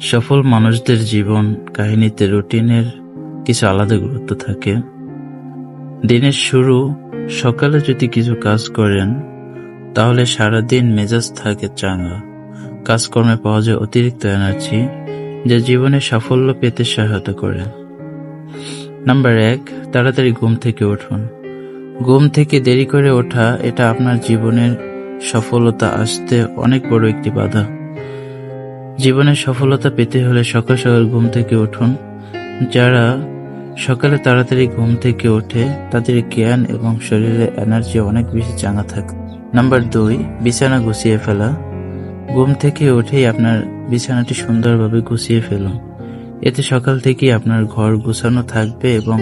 সফল মানুষদের জীবন, কাহিনীতে রুটিনের কিছু আলাদা গুরুত্ব থাকে। দিনের শুরু, সকালে যদি কিছু কাজ করেন, তাহলে সারাদিন মেজাজ থাকে চাঙ্গা। কাজকর্মে পাওয়া যায় অতিরিক্ত এনার্জি, যা জীবনে সাফল্য পেতে সহায়তা করে। নাম্বার এক, তাড়াতাড়ি ঘুম থেকে উঠুন। ঘুম থেকে দেরি করে ওঠা, এটা আপনার জীবনের সফলতা আসতে অনেক বড় একটি বাধা। জীবনের সফলতা পেতে হলে সকাল সকাল ঘুম থেকে উঠুন। যারা সকালে তাড়াতাড়ি ঘুম থেকে ওঠে, তাদের জ্ঞান এবং শরীরে এনার্জি অনেক বেশি চাঙ্গা থাকে। নাম্বার দুই, বিছানা গুছিয়ে ফেলা। ঘুম থেকে উঠেই আপনার বিছানাটি সুন্দরভাবে গুছিয়ে ফেলুন। এতে সকাল থেকেই আপনার ঘর গুছানো থাকবে এবং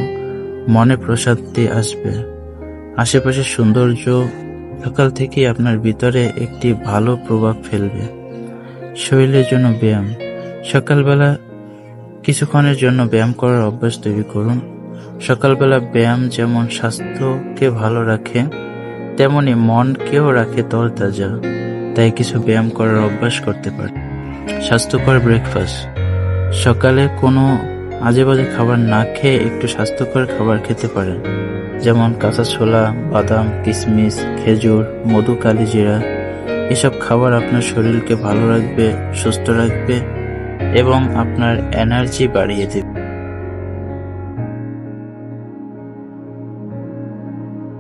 মনে প্রশান্তি আসবে। আশেপাশের সৌন্দর্য সকাল থেকেই আপনার ভিতরে একটি ভালো প্রভাব ফেলবে। শরীরের জন্য ব্যায়াম। সকালবেলা কিছুক্ষণের জন্য ব্যায়াম করার অভ্যাস তৈরি করুন। সকালবেলা ব্যায়াম যেমন স্বাস্থ্যকে ভালো রাখে, তেমনি মনকেও রাখে তরতাজা। তাই কিছু ব্যায়াম করার অভ্যাস করতে পারে স্বাস্থ্যকর ব্রেকফাস্ট সকালে কোনো আজে বাজে খাবার না খেয়ে একটু স্বাস্থ্যকর খাবার খেতে পারেন। যেমন কাঁচা ছোলা, বাদাম কিশমিশ খেজুর, মধু, কালিজিরা। এসব খাবার আপনার শরীরকে ভালো রাখবে সুস্থ রাখবে এবং আপনার এনার্জি বাড়িয়ে দেবে।